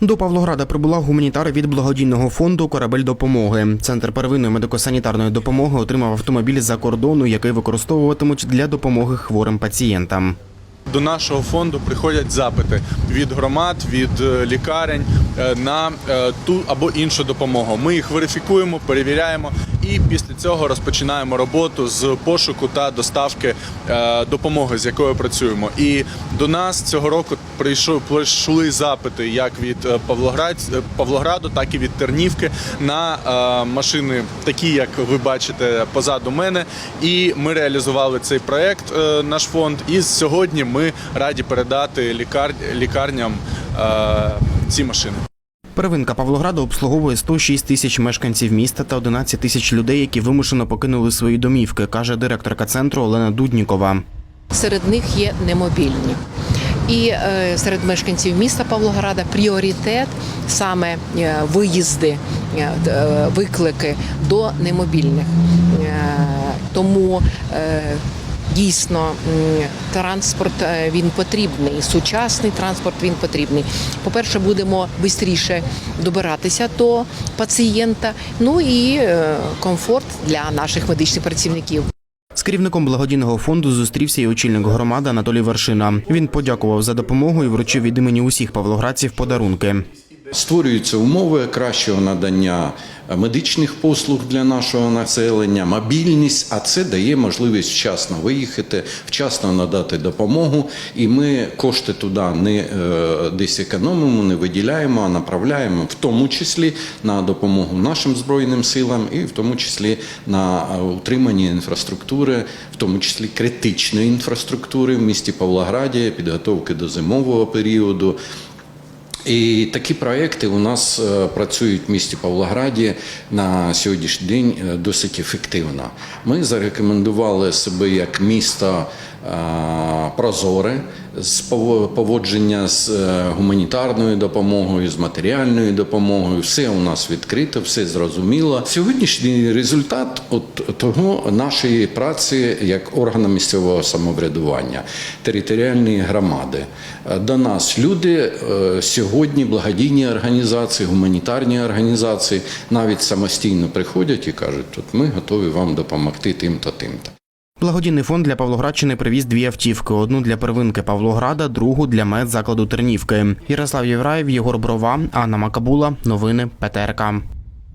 До Павлограда прибула гуманітар від благодійного фонду Корабель допомоги. Центр первинної медико-санітарної допомоги отримав автомобіль з-за кордону, який використовуватимуть для допомоги хворим пацієнтам. До нашого фонду приходять запити від громад, від е, лікарень на е, ту або іншу допомогу. Ми їх верифікуємо, перевіряємо і після цього розпочинаємо роботу з пошуку та доставки е, допомоги, з якою працюємо. І до нас цього року прийшли запити як від е, Павлоград, е, Павлограду, так і від Тернівки на е, машини, такі як ви бачите позаду мене. І ми реалізували цей проект, е, наш фонд. І сьогодні ми раді передати лікар... лікарням е, ці машини. Первинка Павлограда обслуговує 106 тисяч мешканців міста та 11 тисяч людей, які вимушено покинули свої домівки, каже директорка центру Олена Дуднікова. серед них є немобільні. І е, серед мешканців міста Павлограда пріоритет саме е, виїзди, е, е, виклики до немобільних. Е, тому е, дійсно транспорт е, він потрібний, сучасний транспорт він потрібний. По-перше, будемо швидше добиратися до пацієнта. Ну і е, комфорт для наших медичних працівників. З керівником благодійного фонду зустрівся і очільник громади Анатолій Вершина. Він подякував за допомогу і вручив від імені усіх павлоградців подарунки. Створюються умови кращого надання медичних послуг для нашого населення, мобільність, а це дає можливість вчасно виїхати, вчасно надати допомогу. І ми кошти туди не е, десь економимо, не виділяємо, а направляємо в тому числі на допомогу нашим збройним силам, і в тому числі на е, утримання інфраструктури, в тому числі критичної інфраструктури в місті Павлограді, підготовки до зимового періоду. І такі проекти у нас е, працюють в місті Павлограді на сьогоднішній день е, досить ефективно. Ми зарекомендували себе як місто прозоре з поводження з е, гуманітарною допомогою, з матеріальною допомогою. Все у нас відкрито, все зрозуміло. Сьогоднішній результат от того нашої праці як органу місцевого самоврядування, територіальної громади. Е, До нас люди е, сьогодні, благодійні організації, гуманітарні організації навіть самостійно приходять і кажуть, от ми готові вам допомогти тим-то, тим-то. Благодійний фонд для Павлоградщини привіз дві автівки: одну для первинки Павлограда, другу для медзакладу Тернівки. Ярослав Євраєв, Єгор Брова, Анна Макабула. Новини ПТРК.